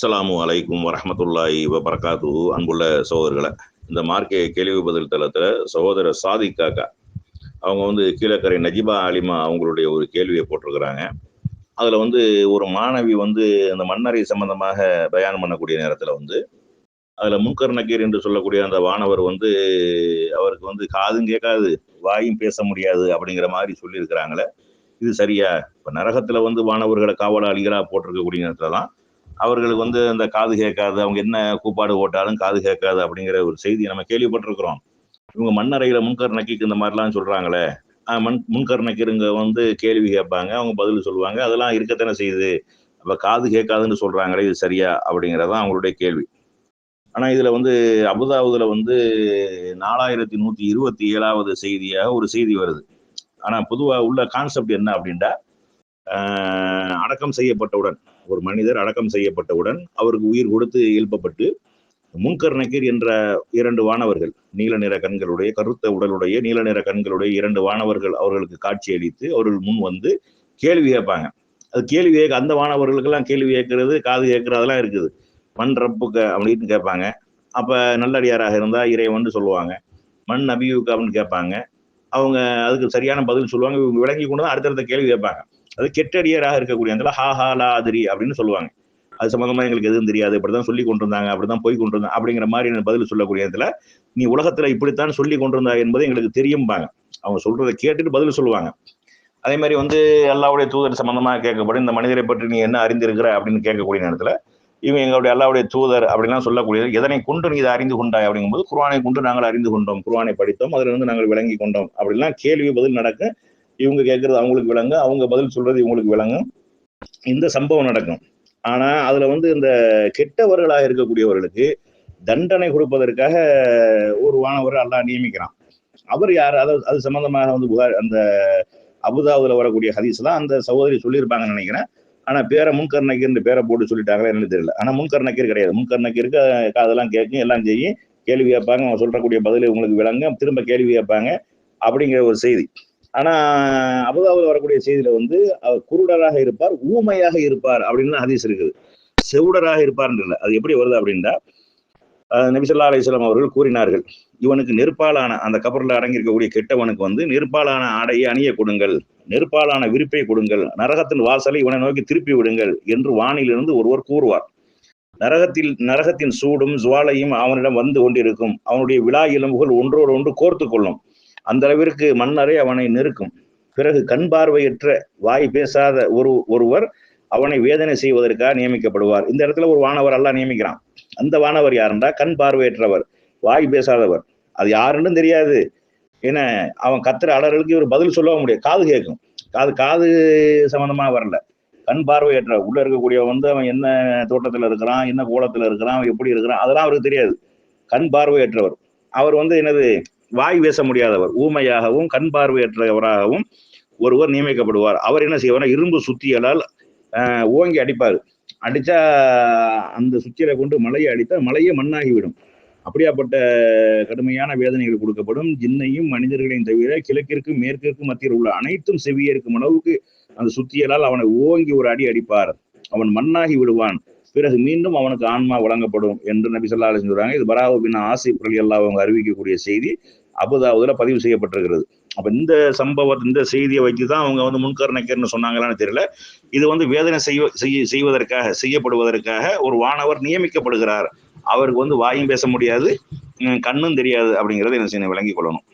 அஸ்ஸலாமு அலைக்கும் வரமத்துல்லாய் வபரகாத்து அன்புள்ள சகோதரர்களை இந்த மார்க்கே கேள்வி பதில் தளத்தில் சகோதரர் சாதிக்காக்கா அவங்க வந்து கீழக்கரை நஜிபா ஆலிமா அவங்களுடைய ஒரு கேள்வியை போட்டிருக்கிறாங்க. அதில் வந்து ஒரு மாணவி வந்து அந்த மன்னரை சம்பந்தமாக பயானம் பண்ணக்கூடிய நேரத்தில் வந்து அதில் முன்கர் நக்கீர் என்று சொல்லக்கூடிய அந்த வானவர் வந்து அவருக்கு வந்து காதும் கேட்காது வாயும் பேச முடியாது அப்படிங்கிற மாதிரி சொல்லியிருக்கிறாங்களே. இது சரியா? இப்போ நரகத்தில் வந்து வானவர்களை காவலாளிகளாக போட்டிருக்கக்கூடிய நேரத்தில் தான் அவர்களுக்கு வந்து அந்த காது கேட்காது அவங்க என்ன கூப்பாடு போட்டாலும் காது கேட்காது அப்படிங்கிற ஒரு செய்தியை நம்ம கேள்விப்பட்டிருக்கிறோம். இவங்க மண்ணறையில முன்கர் நக்கிக்கு இந்த மாதிரிலாம் சொல்றாங்களே மண் முன்கர் வந்து கேள்வி கேட்பாங்க அவங்க பதில் சொல்லுவாங்க அதெல்லாம் இருக்கத்தானே செய்யுது. அப்ப காது கேட்காதுன்னு சொல்றாங்களே இது சரியா அப்படிங்கிறதான் அவங்களுடைய கேள்வி. ஆனா இதுல வந்து அபுதாபுதுல வந்து நாலாயிரத்தி நூத்தி இருபத்தி ஏழாவது செய்தியாக ஒரு செய்தி வருது. ஆனா பொதுவா உள்ள கான்செப்ட் என்ன அப்படின்டா அடக்கம் செய்யப்பட்டவுடன் ஒரு மனிதர் அடக்கம் செய்யப்பட்டவுடன் அவருக்கு உயிர் கொடுத்து எழுப்பப்பட்டு முன்கர் நக்கீர் என்ற இரண்டு வானவர்கள் நீல நிற கண்களுடைய கருத்த உடலுடைய நீல நிற கண்களுடைய இரண்டு வானவர்கள் அவர்களுக்கு காட்சி அளித்து அவர்கள் முன் வந்து கேள்வி கேட்பாங்க. அது கேள்வி கேட்க அந்த வானவர்களுக்கெல்லாம் கேள்வி கேட்கறது காது கேட்கறதெல்லாம் இருக்குது. மண் ரப்புக்க அப்படின்னு கேட்பாங்க. அப்ப நல்லடியாராக இருந்தா இறைவன் சொல்லுவாங்க. மண் நபியுக்கு அப்படின்னு கேட்பாங்க. அவங்க அதுக்கு சரியான பதில் சொல்லுவாங்க. இவங்க விளங்கி கொண்டு தான் அடுத்தடுத்த கேள்வி கேட்பாங்க. அது கெட்டடியராக இருக்கக்கூடிய அந்த ஹா ஹா லாதிரி அப்படின்னு சொல்லுவாங்க. அது சம்மந்தமாக எங்களுக்கு எதுவும் தெரியாது. இப்படிதான் சொல்லி கொண்டிருந்தாங்க அப்படிதான் போய் கொண்டிருந்தாங்க அப்படிங்கிற மாதிரி பதில் சொல்லக்கூடிய இடத்துல நீ உலகத்துல இப்படித்தான் சொல்லி கொண்டிருந்தா என்பது எங்களுக்கு தெரியும்பாங்க. அவங்க சொல்றதை கேட்டுட்டு பதில் சொல்லுவாங்க. அதே மாதிரி வந்து அல்லாவுடைய தூதர் சம்பந்தமாக கேட்கப்படும் இந்த மனிதரை பற்றி நீ என்ன அறிந்திருக்கிற? அப்படின்னு கேட்கக்கூடிய நேரத்தில் இவங்க எங்களுடைய அல்லாவுடைய தூதர் அப்படிலாம் சொல்லக்கூடியது எதனை கொண்டு நீ இதை அறிந்து கொண்டாய்? அப்படிங்கும்போது குர்ஆனை கொண்டு நாங்கள் அறிந்து கொண்டோம் குர்வானை படித்தோம் அதிலிருந்து நாங்கள் விளங்கி கொண்டோம் அப்படிலாம் கேள்வி பதில் நடக்க இவங்க கேட்கறது அவங்களுக்கு விளங்கு அவங்க பதில் சொல்றது இவங்களுக்கு விளங்கும் இந்த சம்பவம் நடக்கும். ஆனா அதுல வந்து இந்த கெட்டவர்களாக இருக்கக்கூடியவர்களுக்கு தண்டனை கொடுப்பதற்காக ஒரு வானவர் அல்லாஹ் நியமிக்கிறான். அவர் யார்? அதாவது அது சம்பந்தமாக வந்து புகார் அந்த அபுதாபுல வரக்கூடிய ஹதீஸ் தான் அந்த சகோதரி சொல்லியிருப்பாங்கன்னு நினைக்கிறேன். ஆனா பேரை முன்கர் நக்கீர்னு பேரை போட்டு சொல்லிட்டாங்களா என்னன்னு தெரியல. ஆனா முன்கர் நக்கீர் கிடையாது. முன்கர் நக்கீருக்கு காதெல்லாம் கேட்கும் எல்லாம் செய்யும். கேள்வி கேட்பாங்க அவங்க சொல்றக்கூடிய பதில் உங்களுக்கு விளங்க திரும்ப கேள்வி கேட்பாங்க. அப்படிங்கிற ஒரு செய்தி. ஆனா அபுதாபுல வரக்கூடிய செய்தியில வந்து அவர் குருடராக இருப்பார் ஊமையாக இருப்பார் அப்படின்னு ஹதீஸ் இருக்குது. செவுடராக இருப்பார்னு இல்லை அது எப்படி வருது அப்படின்னா நபிசல்லா அலிஸ்லாம் அவர்கள் கூறினார்கள் இவனுக்கு நெருப்பாலான அந்த கபரில் அடங்கியிருக்கக்கூடிய கெட்டவனுக்கு வந்து நெருப்பாலான ஆடையை அணிய கொடுங்கள் நெருப்பாலான விருப்பை கொடுங்கள் நரகத்தின் வாசலை இவனை நோக்கி திருப்பி விடுங்கள் என்று வானிலிருந்து ஒருவர் கூறுவார். நரகத்தில் நரகத்தின் சூடும் ஜுவாலையும் அவனிடம் வந்து கொண்டிருக்கும். அவனுடைய விழா எலும்புகள் ஒன்றோடு ஒன்று கோர்த்து கொள்ளும். அந்த அளவிற்கு மன்னரை அவனை நெருக்கும். பிறகு கண் பார்வையற்ற வாய் பேசாத ஒரு ஒருவர் அவனை வேதனை செய்வதற்காக நியமிக்கப்படுவார். இந்த இடத்துல ஒரு வானவர் எல்லாம் நியமிக்கிறான். அந்த வானவர் யாருன்றா கண் பார்வையற்றவர் வாய் பேசாதவர். அது யாருன்னு தெரியாது. ஏன்னா அவன் கத்துற அலறலுக்கு இவர் பதில் சொல்லவும் முடியாது. காது கேட்கும். காது காது சம்பந்தமா வரல. கண் பார்வையற்ற உள்ள இருக்கக்கூடிய வந்து அவன் என்ன தோட்டத்துல இருக்கிறான் என்ன கோலத்துல இருக்கிறான் எப்படி இருக்கிறான் அதெல்லாம் அவருக்கு தெரியாது. கண் பார்வையற்றவர். அவர் வந்து என்னது வாய் பேச முடியாதவர் ஊமையாகவும் கண் பார்வையற்றவராகவும் ஒருவர் நியமிக்கப்படுவார். அவர் என்ன செய்வார் இரும்பு சுத்தியலால் ஓங்கி அடிப்பார். அடிச்சா அந்த சுத்தியலை கொண்டு மலையை அடித்தா மலையே மண்ணாகிவிடும். அப்படியாப்பட்ட கடுமையான வேதனைகள் கொடுக்கப்படும். ஜின்னையும் மனிதர்களையும் தவிர கிழக்கிற்கும் மேற்கிற்கும் மத்தியில் உள்ள அனைத்தும் செவியேற்கும் அளவுக்கு அந்த சுத்தியலால் அவனை ஓங்கி ஒரு அடி அடிப்பார். அவன் மண்ணாகி விடுவான். பிறகு மீண்டும் அவனுக்கு ஆன்மா வழங்கப்படும் என்று நபி சொல்லா சொல்றாங்க. இது பராவு பின் ஆசிப் அலி அல்லா அவங்க அறிவிக்கக்கூடிய செய்தி. அபுதாபுதில் பதிவு செய்யப்பட்டிருக்கிறது. அப்போ இந்த சம்பவத்தை இந்த செய்தியை வச்சுதான் அவங்க வந்து முன்கர்ணக்கர்னு சொன்னாங்களான்னு தெரியல. இது வந்து வேதனை செய்வ செய்ய செய்வதற்காக செய்யப்படுவதற்காக ஒரு வானவர் நியமிக்கப்படுகிறார். அவருக்கு வந்து வாயும் பேச முடியாது கண்ணும் தெரியாது அப்படிங்கிறத என்ன செய்யணும்? விளங்கி கொள்ளணும்.